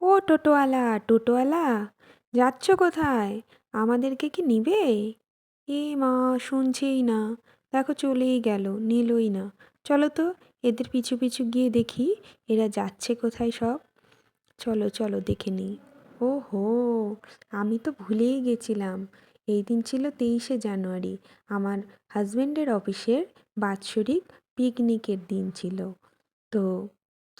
ও টোটোওয়ালা টোটোওয়ালা, যাচ্ছ কোথায়? আমাদেরকে কি নিবে? এ মা, শুনছেই না। দেখো চলেই গেল, নিলই না। চলো তো, এদের পিছু পিছু গিয়ে দেখি, এরা যাচ্ছে কোথায় সব। চলো চলো, দেখে নিই। ও হো আমি তো ভুলেই গেছিলাম। এই দিন ছিল তেইশে জানুয়ারি। আমার হাজব্যান্ডের অফিসের বাৎসরিক পিকনিকের দিন ছিল। তো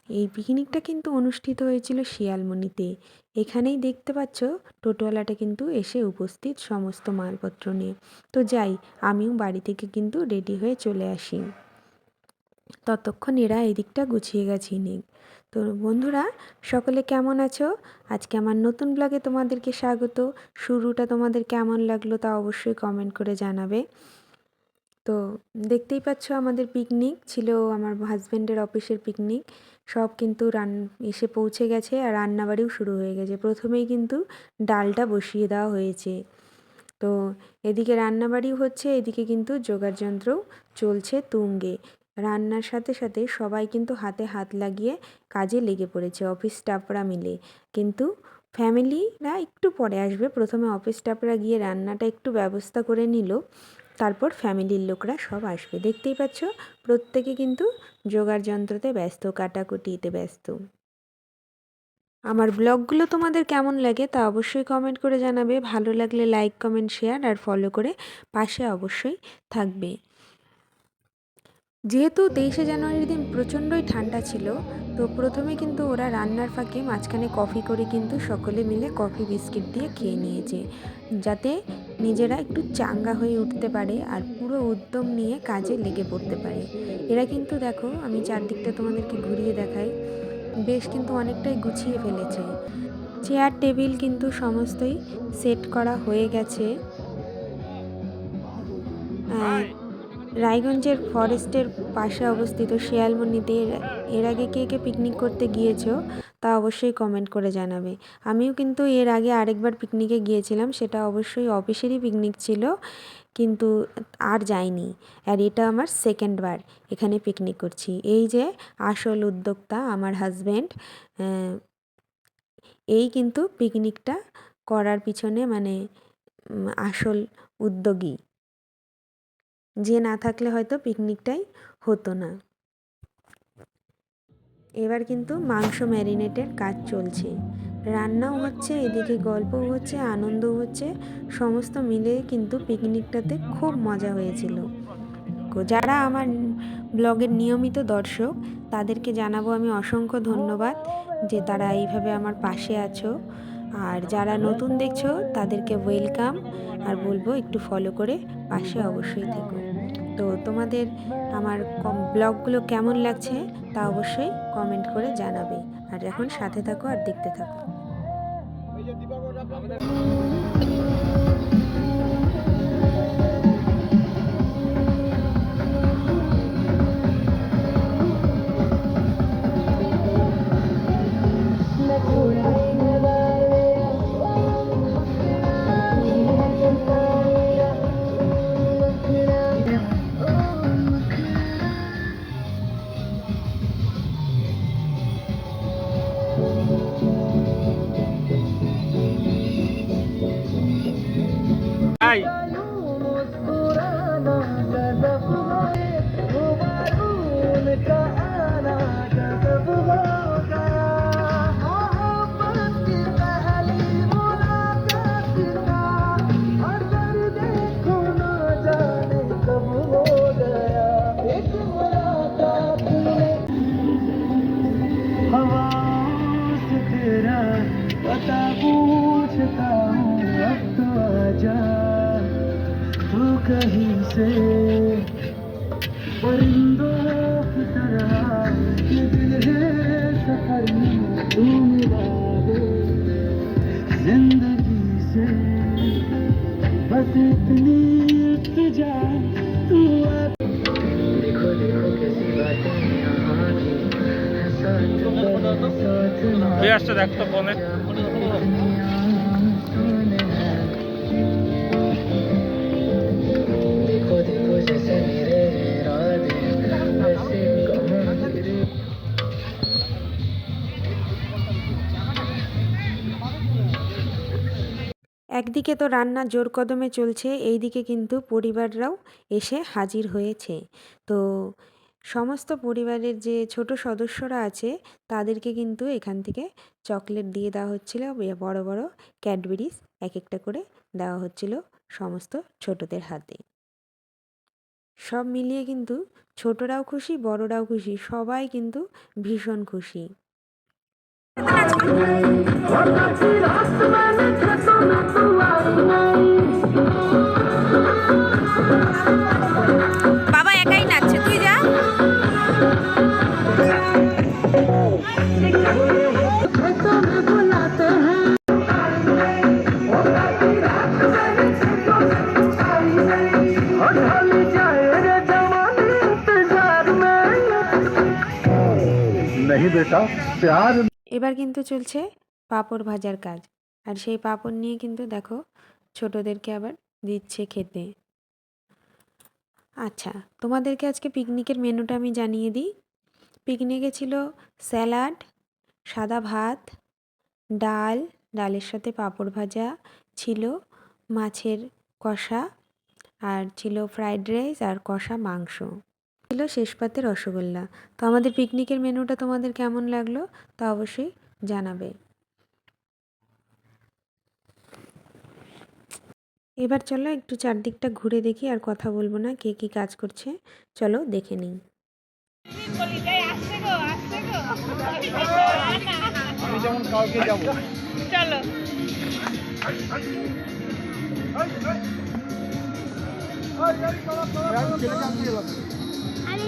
এই পিকনিকটা কিন্তু অনুষ্ঠিত হয়েছিল শিয়ালমণিতে। এখানেই দেখতে পাচ্ছ, টোটোওয়ালাটা কিন্তু এসে উপস্থিত সমস্ত মালপত্র নিয়ে। তো যাই, আমিও বাড়ি থেকে কিন্তু রেডি হয়ে চলে আসি। ততক্ষণ এরা এদিকটা গুছিয়ে গেছি নিক। তো বন্ধুরা, সকলে কেমন আছো? আজকে আমার নতুন ব্লগে তোমাদেরকে স্বাগত। শুরুটা তোমাদের কেমন লাগল তা অবশ্যই কমেন্ট করে জানাবে। তো দেখতেই পাচ্ছ আমাদের পিকনিক ছিল আমার হাজব্যান্ডের অফিসের পিকনিক সব কিন্তু রান, এসে পৌঁছে গেছে আর রান্নাবাড়িও শুরু হয়ে গেছে। প্রথমেই কিন্তু ডালটা বসিয়ে দেওয়া হয়েছে। তো এদিকে রান্নাবাড়িও হচ্ছে, এদিকে কিন্তু যোগার যন্ত্রও চলছে তুঙ্গে। রান্নার সাথে সাথে সবাই কিন্তু হাতে হাত লাগিয়ে কাজে লেগে পড়েছে অফিস স্টাফরা মিলে। কিন্তু ফ্যামিলিরা একটু পরে আসবে। প্রথমে অফিস স্টাফরা গিয়ে রান্নাটা একটু ব্যবস্থা করে নিল। তারপর ফ্যামিলির লোকরা সব আসবে। দেখতেই পাচ্ছ, প্রত্যেকে কিন্তু যোগার যন্ত্রতে ব্যস্ত, কাটাকুটিতে ব্যস্ত। আমার ব্লগগুলো তোমাদের কেমন লাগে তা অবশ্যই কমেন্ট করে জানাবে। ভালো লাগলে লাইক কমেন্ট শেয়ার আর ফলো করে পাশে অবশ্যই থাকবে। যেহেতু তেইশে জানুয়ারির দিন প্রচণ্ডই ঠান্ডা ছিল তো প্রথমে কিন্তু ওরা রান্নার ফাঁকে মাঝখানে কফি করে কিন্তু সকলে মিলে কফি বিস্কিট দিয়ে খেয়ে নিয়েছে যাতে নিজেরা একটু চাঙ্গা হয়ে উঠতে পারে আর পুরো উদ্যম নিয়ে কাজে লেগে পড়তে পারে। এরা কিন্তু দেখো আমি চারদিকটা তোমাদেরকে ঘুরিয়ে দেখাই বেশ কিন্তু অনেকটাই গুছিয়ে ফেলেছে। চেয়ার টেবিল কিন্তু সমস্তই সেট করা হয়ে গেছে। রায়গঞ্জের ফরেস্টের পাশে অবস্থিত শিয়ালমণিতে এর আগে কে কে পিকনিক করতে গিয়েছো তা অবশ্যই কমেন্ট করে জানাবে। আমিও কিন্তু এর আগে আরেকবার পিকনিকে গিয়েছিলাম, সেটা অবশ্যই অফিসেরই পিকনিক ছিল, কিন্তু আর যাইনি। আর এটা আমার সেকেন্ডবার এখানে পিকনিক করছি। এই যে আসল উদ্যোক্তা আমার হাজব্যান্ড এই কিন্তু পিকনিকটা করার পিছনে মানে আসল উদ্যোগী। যে না থাকলে হয়তো পিকনিকটাই হতো না। এবার কিন্তু মাংস ম্যারিনেটের কাজ চলছে। রান্নাও হচ্ছে, এদিকে গল্পও হচ্ছে, আনন্দও হচ্ছে, সমস্ত মিলে কিন্তু পিকনিকটাতে খুব মজা হয়েছিল। যারা আমার ব্লগের নিয়মিত দর্শক, তাদেরকে জানাব আমি অসংখ্য ধন্যবাদ যে তারা এইভাবে আমার পাশে আছো। আর যারা নতুন দেখছ, তাদেরকে ওয়েলকাম আর বলব একটু ফলো করে পাশে অবশ্যই থেকো। তো তোমাদের আমার ব্লগগুলো কেমন লাগছে তা অবশ্যই কমেন্ট করে জানাবে। আর এখন সাথে থাকো আর দেখতে থাকো। बस इतनी इल्तिजा तू देखो देखो कैसी बातें यहाँ की साथ साथ देखो फोने একদিকে তো রান্না জোর কদমে চলছে, এইদিকে কিন্তু পরিবাররাও এসে হাজির হয়েছে। তো সমস্ত পরিবারের যে ছোট সদস্যরা আছে, তাদেরকে কিন্তু এখান থেকে চকলেট দিয়ে দেওয়া হচ্ছিল বড় বড় ক্যাডবেরিজ এক একটা করে দেওয়া হচ্ছিল সমস্ত ছোটদের হাতে। সব মিলিয়ে কিন্তু ছোটরাও খুশি, বড়রাও খুশি, সবাই কিন্তু ভীষণ খুশি। नहीं बेटा प्यार এবার কিন্তু চলছে পাঁপড় ভাজার কাজ আর সেই পাঁপড় নিয়ে কিন্তু দেখো ছোটদেরকে আবার দিচ্ছে খেতে আচ্ছা তোমাদেরকে আজকে পিকনিকের মেনুটা আমি জানিয়ে দিই পিকনিকে ছিল স্যালাড সাদা ভাত ডাল ডালের সাথে পাঁপড় ভাজা ছিল মাছের কষা আর ছিল ফ্রাইড রাইস আর কষা মাংস ছিল শেষ পাতে রসগোল্লা তো আমাদের পিকনিকের মেনুটা তোমাদের কেমন লাগল তা অবশ্যই জানাবে এবার চলো একটু চারদিকটা ঘুরে দেখি আর কথা বলব না কে কি কাজ করছে চলো দেখে নিই চলো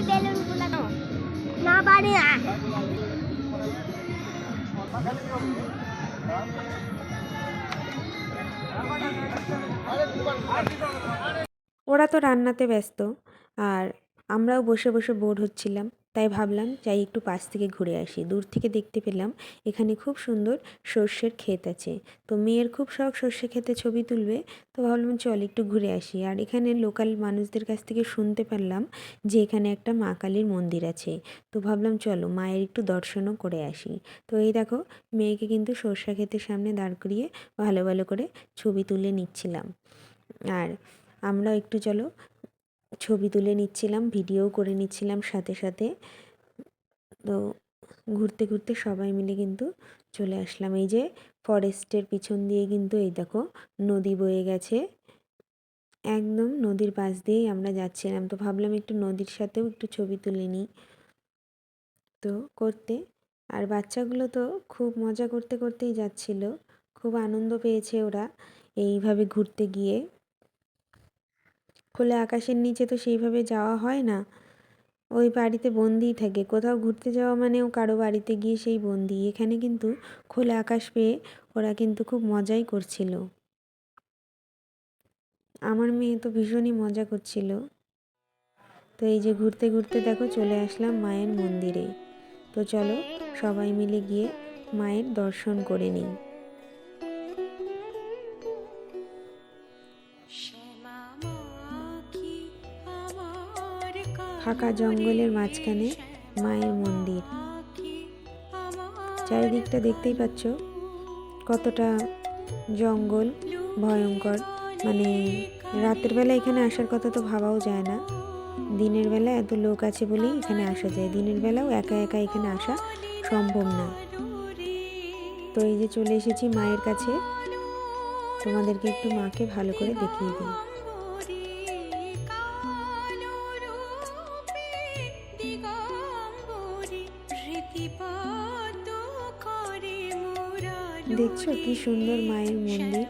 বেলুন না না ওরা তো রান্নাতে ব্যস্ত আর আমরাও বসে বসে বোর হচ্ছিলাম। তাই ভাবলাম যাই একটু পাশ থেকে ঘুরে আসি। দূর থেকে দেখতে পেলাম এখানে খুব সুন্দর সর্ষের ক্ষেত আছে। তো মেয়ের খুব শখ সর্ষে ক্ষেতে ছবি তুলবে, তো ভাবলাম চল একটু ঘুরে আসি। আর এখানে লোকাল মানুষদের কাছ থেকে শুনতে পারলাম যে এখানে একটা মা কালীর মন্দির আছে। তো ভাবলাম চলো মায়ের একটু দর্শনও করে আসি। তো এই দেখো মেয়েকে কিন্তু সর্ষা ক্ষেতের সামনে দাঁড় করিয়ে ভালো ভালো করে ছবি তুলে নিচ্ছিলাম। আর আমরাও একটু চলো ছবি তুলে নিচ্ছিলাম ভিডিও করে নিচ্ছিলাম সাথে সাথে। তো ঘুরতে ঘুরতে সবাই মিলে কিন্তু চলে আসলাম। এই যে ফরেস্টের পিছন দিয়ে কিন্তু এই দেখো নদী বয়ে গেছে। একদম নদীর পাশ দিয়েই আমরা যাচ্ছিলাম। তো ভাবলাম একটু নদীর সাথেও একটু ছবি তুলে নিই। তো করতে। আর বাচ্চাগুলো তো খুব মজা করতে, করতেই যাচ্ছিল। খুব আনন্দ পেয়েছে ওরা। এইভাবে ঘুরতে গিয়ে খোলা আকাশের নিচে তো সেইভাবে যাওয়া হয় না। ওই বাড়িতে বন্দিই থাকে। কোথাও ঘুরতে যাওয়া মানেও কারও বাড়িতে গিয়ে সেই বন্দি। এখানে কিন্তু খোলা আকাশ পেয়ে ওরা কিন্তু খুব মজাই করছিল। আমার মেয়ে তো ভীষণই মজা করছিল। তো এই যে ঘুরতে ঘুরতে দেখো চলে আসলাম মায়ের মন্দিরে। তো চলো সবাই মিলে গিয়ে মায়ের দর্শন করে নিই। ফাঁকা জঙ্গলের মাঝখানে মায়ের মন্দির। চারিদিকটা দেখতেই পাচ্ছ, কতটা জঙ্গল ভয়ঙ্কর। মানে রাতের বেলা এখানে আসার কথা তো ভাবাও যায় না। দিনের বেলা এত লোক আছে বলেই এখানে আসা যায়। দিনের বেলাও একা একা এখানে আসা সম্ভব না। তো এই যে চলে এসেছি মায়ের কাছে। তোমাদেরকে একটু মাকে ভালো করে দেখিয়ে দিই। দেখছ কি সুন্দর মায়ের মন্দির?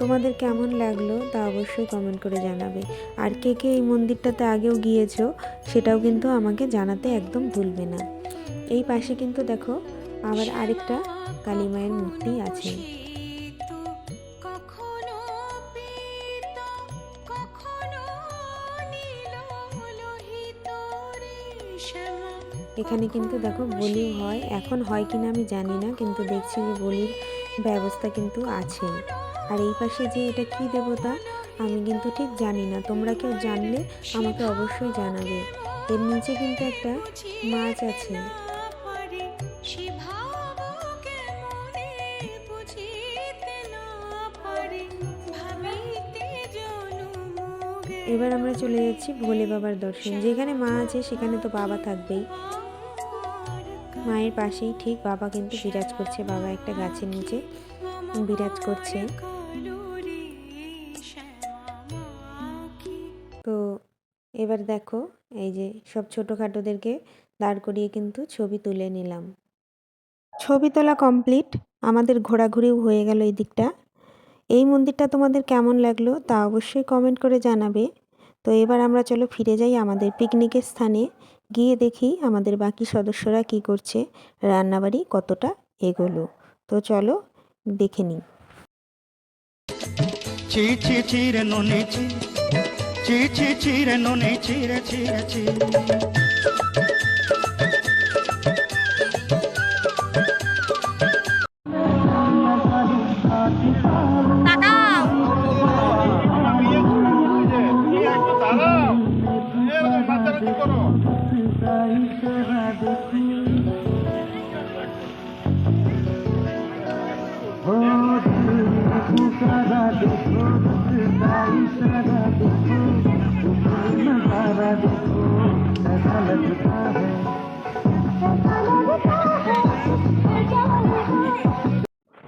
তোমাদের কেমন লাগল তা অবশ্যই কমেন্ট করে জানাবে। আর কে কে এই মন্দিরটাতে আগেও গিয়েছো সেটাও কিন্তু আমাকে জানাতে একদম ভুলবে না। এই পাশে কিন্তু দেখো আবার আরেকটা কালী মায়ের মূর্তি আছে। এখানে কিন্তু দেখো বলি হয়, এখন হয় কিনা আমি জানি না, কিন্তু দেখছি যে বলির ব্যবস্থা কিন্তু আছে। আর এই পাশে যে এটা কি দেবতা, আমি কিন্তু ঠিক জানি না, তোমরা কেউ জানলে আমাকে অবশ্যই জানাবে। এর নিচে কিন্তু একটা মাছ আছে। এবার আমরা চলে যাচ্ছি ভোলে বাবার দর্শন। যেখানে মা আছে, সেখানে তো বাবা থাকবেই। মায়ের পাশেই ঠিক বাবা কিন্তু বিরাজ করছে। বাবা একটা গাছের নিচে বিরাজ করছে। তো এবার দেখো, এই যে সব ছোটোখাটোদেরকে দাঁড় করিয়ে কিন্তু ছবি তুলে নিলাম। ছবি তোলা কমপ্লিট। আমাদের ঘোরাঘুরিও হয়ে গেল এই দিকটা। এই মন্দিরটা তোমাদের কেমন লাগল তা অবশ্যই কমেন্ট করে জানাবে। তো এবার আমরা চলো ফিরে যাই আমাদের পিকনিকের স্থানে। গিয়ে দেখি আমাদের বাকি সদস্যরা কি করছে, রান্নাবাড়ি কতটা এগোলো। তো চলো দেখে নিই। চিরে চিরে নুনি চিরে চিরে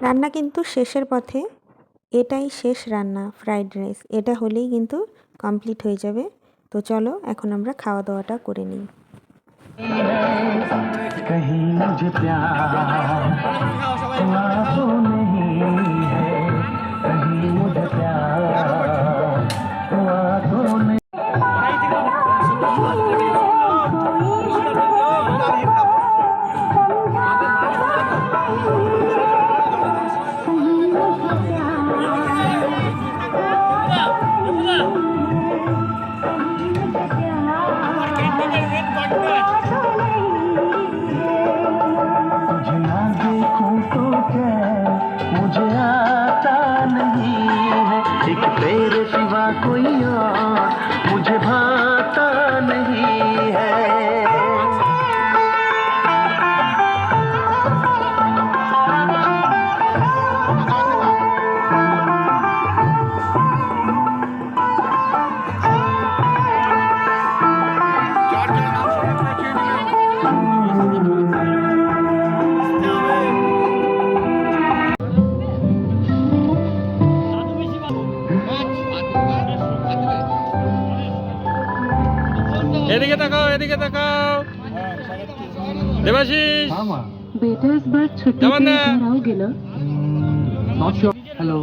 রান্না কিন্তু শেষের পথে এটাই শেষ রান্না ফ্রাইড রাইস এটা হলেই কিন্তু কমপ্লিট হয়ে যাবে তো চলো এখন আমরা খাওয়া দাওয়াটা করে নিই कहीं मुझे प्यार हुआ तो नहीं मुझे आता नहीं है। एक तेरे सिवा कोई और मुझे भाता नहीं है। তাকাও এদিকে তাকাও দেবাশিস बेटा इस बार छुट्टी जवान पे है। घर आओगे ना नॉट श्योर हेलो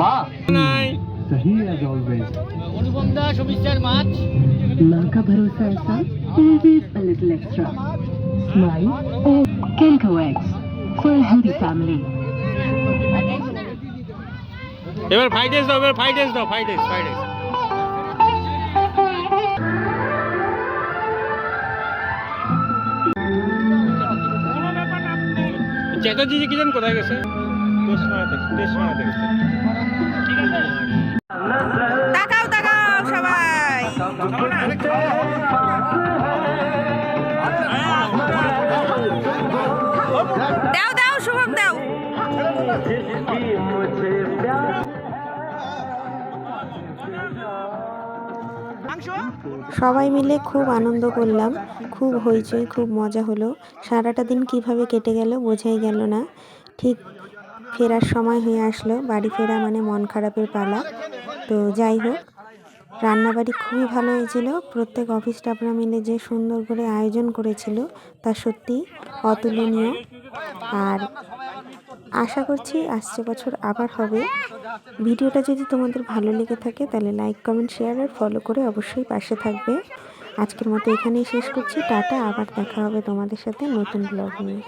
माँ নাই सही एज ऑलवेज माँ का भरोसा ऐसा always a little extra smile or Kenko eggs for a healthy family এবার ফ্রাইড রাইস দাও, এবার ফ্রাইড রাইস দাও fried rice fried rice Chatterjee যে কি জান কোথায় গেছে? টেস্ট মারাতে টেস্ট মারাতে সবাই মিলে খুব আনন্দ করলাম। খুব হইচই, খুব মজা হলো। সারাটা দিন কীভাবে কেটে গেল বোঝাই গেল না। ঠিক ফেরার সময় হয়ে আসলো। বাড়ি ফেরা মানে মন খারাপের পালা। তো যাই হোক, রান্নাবাড়ি খুবই ভালো হয়েছিল। প্রত্যেক অফিস স্টাফরা মিলে যে সুন্দর করে আয়োজন করেছিল তা সত্যি অতুলনীয়। আর আশা করছি আসছে বছর আবার হবে। ভিডিওটা যদি তোমাদের ভালো লেগে থাকে, তাহলে লাইক কমেন্ট শেয়ার আর ফলো করে অবশ্যই পাশে থাকবে। আজকের মতো এখানেই শেষ করছি। টাটা, আবার দেখা হবে তোমাদের সাথে নতুন ব্লগ নিয়ে।